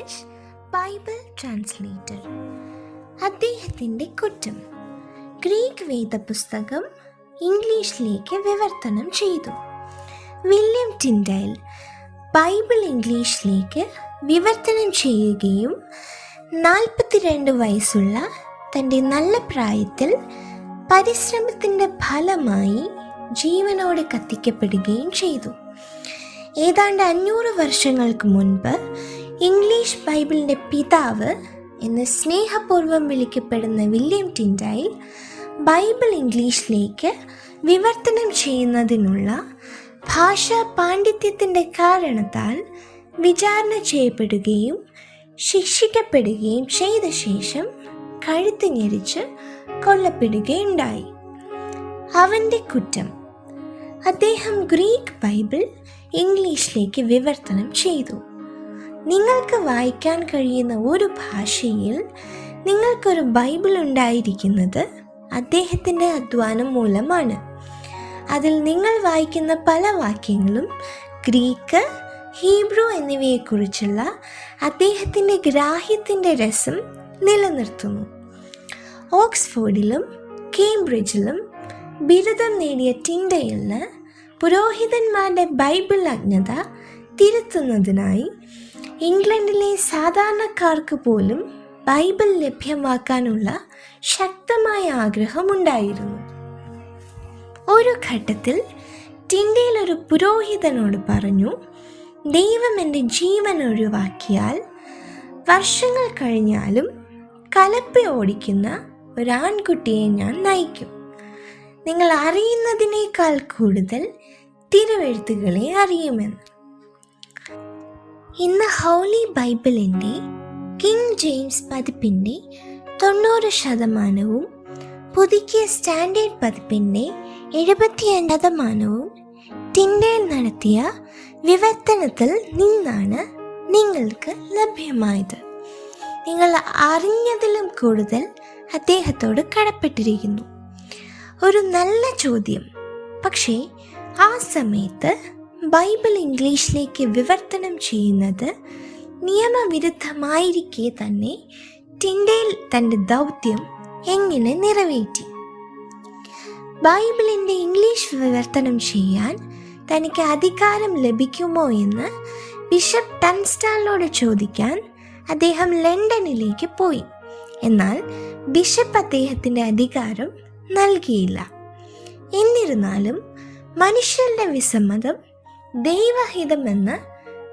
English Bible translator. അദ്ദേഹത്തിന്റെ കുറ്റം. Greek വേദപുസ്തകം ഇംഗ്ലീഷിലേക്ക് വിവർത്തനം ചെയ്തു. വില്യം ടിൻഡൈൽ ബൈബിൾ ഇംഗ്ലീഷിലേക്ക് വിവർത്തനം ചെയ്യുകയും നാൽപ്പത്തിരണ്ട് വയസ്സുള്ള തന്റെ നല്ല പ്രായത്തിൽ പരിശ്രമത്തിന്റെ ഫലമായി ജീവനോടെ കത്തിക്കപ്പെടുകയും ചെയ്തു. ഏതാണ്ട് അഞ്ഞൂറ് വർഷങ്ങൾക്ക് മുൻപ് ഇംഗ്ലീഷ് ബൈബിളിന്റെ പിതാവ് എന്ന് സ്നേഹപൂർവം വിളിക്കപ്പെടുന്ന വില്യം ടിൻഡായിൽ ബൈബിൾ ഇംഗ്ലീഷിലേക്ക് വിവർത്തനം ചെയ്യുന്നതിനുള്ള ഭാഷാ പാണ്ഡിത്യത്തിന്റെ കാരണത്താൽ വിചാരണ ചെയ്യപ്പെടുകയും ശിക്ഷിക്കപ്പെടുകയും ചെയ്ത ശേഷം കഴുത്ത് ഞെരിച്ച് കൊല്ലപ്പെടുകയുണ്ടായി. അവന്റെ കുറ്റം. അദ്ദേഹം ഗ്രീക്ക് ബൈബിൾ ഇംഗ്ലീഷിലേക്ക് വിവർത്തനം ചെയ്തു. നിങ്ങൾക്ക് വായിക്കാൻ കഴിയുന്ന ഒരു ഭാഷയിൽ നിങ്ങൾക്കൊരു ബൈബിൾ ഉണ്ടായിരിക്കുന്നത് അദ്ദേഹത്തിന്റെ അധ്വാനം മൂലമാണ്. അതിൽ നിങ്ങൾ വായിക്കുന്ന പല വാക്യങ്ങളും ഗ്രീക്ക് ഹീബ്രു എന്നിവയെക്കുറിച്ചുള്ള അദ്ദേഹത്തിന്റെ ഗ്രാഹ്യത്തിന്റെ രസം നിലനിർത്തുന്നു. ഓക്സ്ഫോർഡിലും കേംബ്രിഡ്ജിലും ബിരുദം നേടിയ ടിൻഡയിൽ പുരോഹിതന്മാരുടെ ബൈബിൾ അജ്ഞത തിരുത്തുന്നതിനായി ഇംഗ്ലണ്ടിലെ സാധാരണക്കാർക്ക് പോലും ബൈബിൾ ലഭ്യമാക്കാനുള്ള ശക്തമായ ആഗ്രഹമുണ്ടായിരുന്നു. ഒരു ഘട്ടത്തിൽ ടിൻഡയിൽ ഒരു പുരോഹിതനോട് പറഞ്ഞു ദൈവം എന്റെ ജീവൻ ഒഴിവാക്കിയാൽ വർഷങ്ങൾ കഴിഞ്ഞാലും കലപ്പ ഓടിക്കുന്ന ഒരാൺകുട്ടിയെ ഞാൻ നയിക്കും. നിങ്ങൾ അറിയുന്നതിനേക്കാൾ കൂടുതൽ തിരുവെഴുത്തുകളെ അറിയുമെന്ന്. ഇന്ന് ഹോളി ബൈബിളിന്റെ കിങ് ജെയിംസ് പതിപ്പിന്റെ തൊണ്ണൂറ് ശതമാനവും പുതുക്കിയ സ്റ്റാൻഡേർഡ് പതിപ്പിന്റെ എഴുപത്തിയഞ്ച് ശതമാനവും ടിൻഡയിൽ നടത്തിയ വിവർത്തനത്തിൽ നിന്നാണ് നിങ്ങൾക്ക് ലഭ്യമായത്. നിങ്ങൾ അറിഞ്ഞതിലും കൂടുതൽ അദ്ദേഹത്തോട് കടപ്പെട്ടിരിക്കുന്നു. ഒരു നല്ല ചോദ്യം. പക്ഷേ ആ സമയത്ത് ബൈബിൾ ഇംഗ്ലീഷിലേക്ക് വിവർത്തനം ചെയ്യുന്നത് നിയമവിരുദ്ധമായിരിക്കെ തന്നെ ടിൻഡേൽ തന്റെ ദൗത്യം എങ്ങനെ നിറവേറ്റി? ബൈബിളിന്റെ ഇംഗ്ലീഷ് വിവർത്തനം ചെയ്യാൻ തനിക്ക് അധികാരം ലഭിക്കുമോ എന്ന് ബിഷപ്പ് ടൺസ്റ്റാളിനോട് ചോദിക്കാൻ അദ്ദേഹം ലണ്ടനിലേക്ക് പോയി. എന്നാൽ ബിഷപ്പ് അദ്ദേഹത്തിന്റെ അധികാരം നൽകിയില്ല. എന്നിരുന്നാലും മനുഷ്യരുടെ വിസമ്മതം ദൈവഹിതമെന്ന്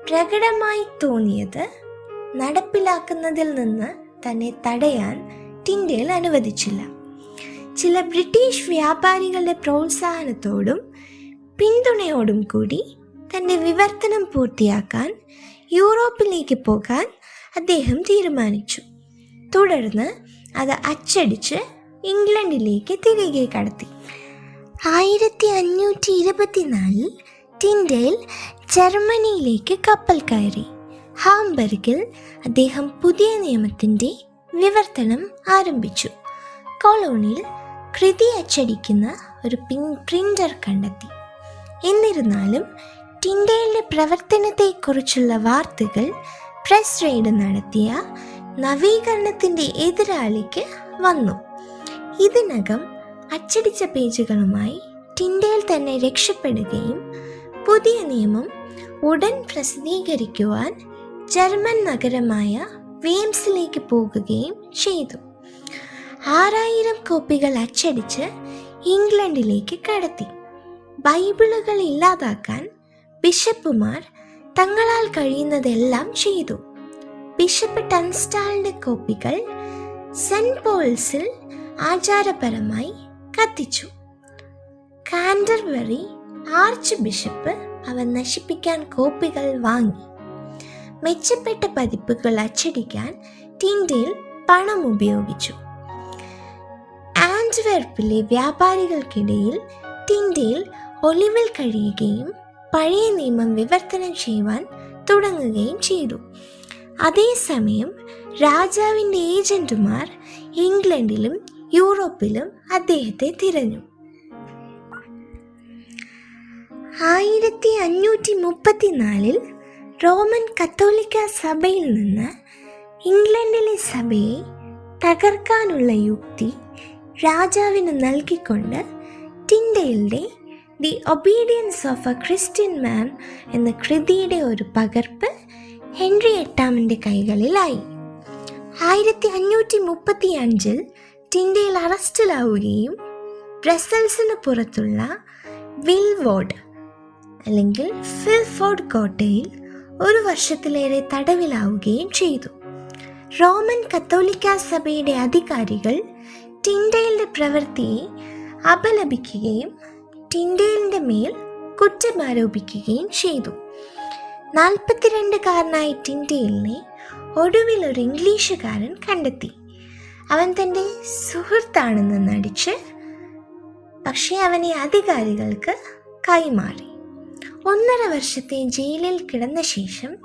പ്രകടമായി തോന്നിയത് നടപ്പിലാക്കുന്നതിൽ നിന്ന് തന്നെ തടയാൻ ടിൻഡേൽ അനുവദിച്ചില്ല. ചില ബ്രിട്ടീഷ് വ്യാപാരികളുടെ പ്രോത്സാഹനത്തോടും പിന്തുണയോടും കൂടി തന്റെ വിവർത്തനം പൂർത്തിയാക്കാൻ യൂറോപ്പിലേക്ക് പോകാൻ അദ്ദേഹം തീരുമാനിച്ചു. തുടർന്ന് അത് അച്ചടിച്ച് ഇംഗ്ലണ്ടിലേക്ക് തിരികെ കടത്തി. ആയിരത്തി അഞ്ഞൂറ്റി ഇരുപത്തിനാലിൽ ടിൻഡേൽ ജർമ്മനിയിലേക്ക് കപ്പൽ കയറി. ഹാംബർഗിൽ അദ്ദേഹം പുതിയ നിയമത്തിന്റെ വിവർത്തനം ആരംഭിച്ചു. കൊളോണിയിൽ കൃതി അച്ചടിക്കുന്ന ഒരു പിൻ പ്രിന്റർ കണ്ടെത്തി. എന്നിരുന്നാലും ടിൻഡേലിന്റെ പ്രവർത്തനത്തെക്കുറിച്ചുള്ള വാർത്തകൾ പ്രസ് റെയ്ഡ് നടത്തിയ നവീകരണത്തിന്റെ എതിരാളിക്ക് വന്നു. ഇതിനകം അച്ചടിച്ച പേജുകളുമായി ടിൻഡേൽ തന്നെ രക്ഷപ്പെടുകയും പുതിയ നിയമം ഉടൻ പ്രസിദ്ധീകരിക്കുവാൻ ജർമ്മൻ നഗരമായ വേംസിലേക്ക് പോകുകയും ചെയ്തു. ആറായിരം കോപ്പികൾ അച്ചടിച്ച് ഇംഗ്ലണ്ടിലേക്ക് കടത്തി. ബൈബിളുകൾ ഇല്ലാതാക്കാൻ ബിഷപ്പുമാർ തങ്ങളാൽ കഴിയുന്നതെല്ലാം ചെയ്തു. ബിഷപ്പ് ടൺസ്റ്റാളിന്റെ കോപ്പികൾ സെന്റ് പോൾസിൽ ആചാരപരമായി കത്തിച്ചു. കാൻഡർബറി ആർച്ച് ബിഷപ്പ് അവ നശിപ്പിക്കാൻ കോപ്പികൾ വാങ്ങി. മെച്ചപ്പെട്ട പതിപ്പുകൾ അച്ചടിക്കാൻ ടിൻഡേൽ പണം ഉപയോഗിച്ചു. ആൻഡ്വെർപ്പിലെ വ്യാപാരികൾക്കിടയിൽ ടിൻഡേൽ ഒലിവിൽ കഴിയുകയും പഴയ നിയമം വിവർത്തനം ചെയ്യുവാൻ തുടങ്ങുകയും ചെയ്തു. അതേസമയം രാജാവിന്റെ ഏജന്റുമാർ ഇംഗ്ലണ്ടിലും യൂറോപ്പിലും അദ്ദേഹത്തെ തിരഞ്ഞു. ആയിരത്തി അഞ്ഞൂറ്റി മുപ്പത്തിനാലിൽ റോമൻ കത്തോലിക്ക സഭയിൽ നിന്ന് ഇംഗ്ലണ്ടിലെ സഭയെ തകർക്കാനുള്ള യുക്തി രാജാവിന് നൽകിക്കൊണ്ട് ടിൻഡയിലെ the obedience of a Christian man എന്ന കൃതിയുടെ ഒരു പകർപ്പ് ഹെൻറി എട്ടാമിന്റെ കൈകളിലായി. ആയിരത്തി അഞ്ഞൂറ്റി മുപ്പത്തി അഞ്ചിൽ ടിൻഡയിൽ അറസ്റ്റിലാവുകയും ബ്രസൽസിന് പുറത്തുള്ള വിൽവോർഡ് അല്ലെങ്കിൽ ഫിൽഫോർഡ് കോട്ടയിൽ ഒരു വർഷത്തിലേറെ തടവിലാവുകയും ചെയ്തു. റോമൻ കത്തോലിക്ക സഭയുടെ അധികാരികൾ ടിൻഡയിലിന്റെ പ്രവൃത്തിയെ അപലപിക്കുകയും ടിൻഡയിലിന്റെ മേൽ കുറ്റമാരോപിക്കുകയും ചെയ്തു. നാൽപ്പത്തിരണ്ടുകാരനായ ടിൻഡയിലിനെ ഒടുവിൽ ഒരു ഇംഗ്ലീഷുകാരൻ കണ്ടെത്തി. അവൻ തന്റെ സുഹൃത്താണെന്ന് നടിച്ച് പക്ഷേ അവനെ അധികാരികൾക്ക് കൈമാറി. ഒന്നര വർഷത്തെ ജയിലിൽ കിടന്ന ശേഷം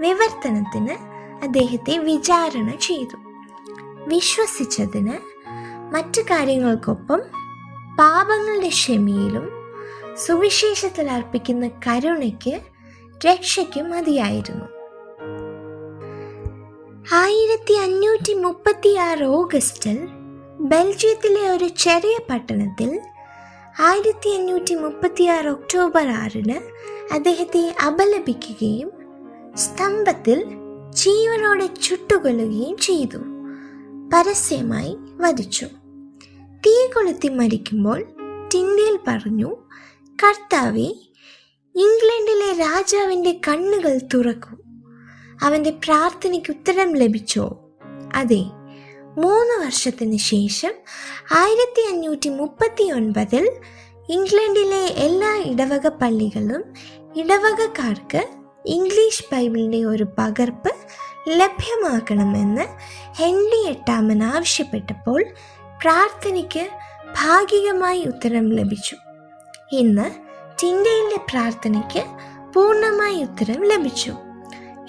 വിവർത്തനത്തിന് അദ്ദേഹത്തെ വിചാരണ ചെയ്തു. വിശ്വസിച്ചതിന് മറ്റു കാര്യങ്ങൾക്കൊപ്പം പാപങ്ങളുടെ ക്ഷമയിലും സുവിശേഷത്തിൽ അർപ്പിക്കുന്ന കരുണയ്ക്ക് രക്ഷയ്ക്കും മതിയായിരുന്നു. ആയിരത്തി അഞ്ഞൂറ്റി മുപ്പത്തി ആറ് ഓഗസ്റ്റിൽ ബെൽജിയത്തിലെ ഒരു ചെറിയ പട്ടണത്തിൽ ആയിരത്തി അഞ്ഞൂറ്റി മുപ്പത്തി ആറ് ഒക്ടോബർ ആറിന് അദ്ദേഹത്തെ അപലപിക്കുകയും സ്തംഭത്തിൽ ജീവനോടെ ചുട്ടുകൊല്ലുകയും ചെയ്തു. പരസ്യമായി വധിച്ചു. തീ കൊളുത്തി മരിക്കുമ്പോൾ ടിൻഡേൽ പറഞ്ഞു കർത്താവെ ഇംഗ്ലണ്ടിലെ രാജാവിന്റെ കണ്ണുകൾ തുറക്കൂ. അവന്റെ പ്രാർത്ഥനയ്ക്ക് ഉത്തരം ലഭിച്ചോ? അതെ മൂന്ന് വർഷത്തിന് ശേഷം ആയിരത്തി അഞ്ഞൂറ്റി മുപ്പത്തി ഒൻപതിൽ ഇംഗ്ലണ്ടിലെ എല്ലാ ഇടവക പള്ളികളും ഇടവകക്കാർക്ക് ഇംഗ്ലീഷ് ബൈബിളിന്റെ ഒരു പകർപ്പ് ലഭ്യമാക്കണമെന്ന് ഹെൻറി എട്ടാമൻ ആവശ്യപ്പെട്ടപ്പോൾ പ്രാർത്ഥനയ്ക്ക് ഭാഗികമായി ഉത്തരം ലഭിച്ചു. ഇന്ന് ടിൻഡയിലെ പ്രാർത്ഥനയ്ക്ക് പൂർണമായി ഉത്തരം ലഭിച്ചു.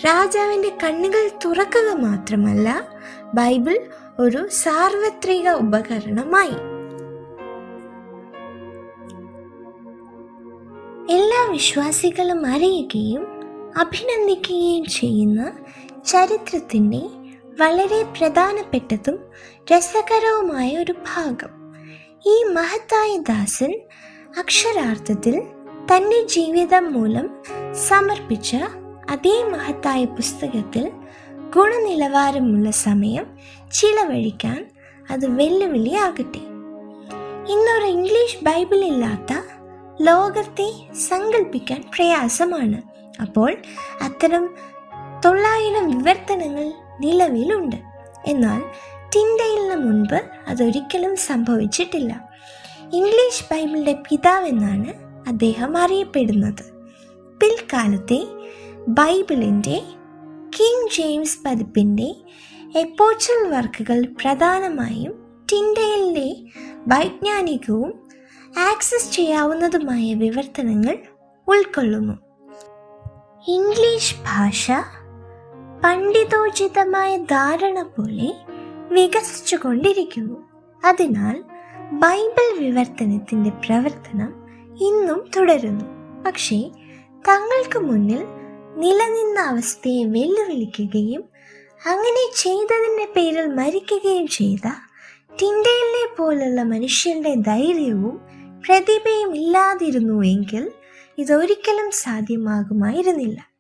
രാജാവിന്റെ കണ്ണുകൾ തുറക്കുക മാത്രമല്ല ബൈബിൾ ഒരു സാർവത്രിക ഉപകരണമായി. എല്ലാ വിശ്വാസികളും അറിയുകയും അഭിനന്ദിക്കുകയും ചെയ്യുന്ന ചരിത്രത്തിന്റെ വളരെ പ്രധാനപ്പെട്ടതും രസകരവുമായ ഒരു ഭാഗം. ഈ മഹത്തായ ദാസൻ അക്ഷരാർത്ഥത്തിൽ തന്റെ ജീവിതം മൂലം സമർപ്പിച്ച അതേ മഹത്തായ പുസ്തകത്തിൽ ഗുണനിലവാരമുള്ള സമയം ചിലവഴിക്കാൻ അത് വെല്ലുവിളിയാകട്ടെ. ഇന്നൊരു ഇംഗ്ലീഷ് ബൈബിൾ ഇല്ലാത്ത ലോകത്തെ സങ്കല്പിക്കാൻ പ്രയാസമാണ്. അപ്പോൾ അത്തരം തൊള്ളായിരം വിവർത്തനങ്ങൾ നിലവിലുണ്ട്. എന്നാൽ ടിൻഡയിലിന് മുൻപ് അതൊരിക്കലും സംഭവിച്ചിട്ടില്ല. ഇംഗ്ലീഷ് ബൈബിളിന്റെ പിതാവെന്നാണ് അദ്ദേഹം അറിയപ്പെടുന്നത്. പിൽക്കാലത്തെ ബൈബിളിന്റെ കിങ് ജെയിംസ് പതിപ്പിന്റെ എപ്പോച്ചൽ വർക്കുകൾ പ്രധാനമായും ടിൻഡയിലെ വൈജ്ഞാനികവും ആക്സസ് ചെയ്യാവുന്നതുമായ വിവർത്തനങ്ങൾ ഉൾക്കൊള്ളുന്നു. ഇംഗ്ലീഷ് ഭാഷ പണ്ഡിതോചിതമായ ധാരണ പോലെ വികസിച്ചു കൊണ്ടിരിക്കുന്നു അതിനാൽ ബൈബിൾ വിവർത്തനത്തിന്റെ പ്രവർത്തനം ഇന്നും തുടരുന്നു. പക്ഷേ തങ്ങൾക്ക് മുന്നിൽ നിലനിന്ന അവസ്ഥയെ വെല്ലുവിളിക്കുകയും അങ്ങനെ ചെയ്തതിന്റെ പേരിൽ മരിക്കുകയും ചെയ്ത ടിൻഡേലിനെ പോലുള്ള മനുഷ്യന്റെ ധൈര്യവും പ്രതിഭയും ഇല്ലാതിരുന്നു എങ്കിൽ ഇതൊരിക്കലും സാധ്യമാകുമായിരുന്നില്ല.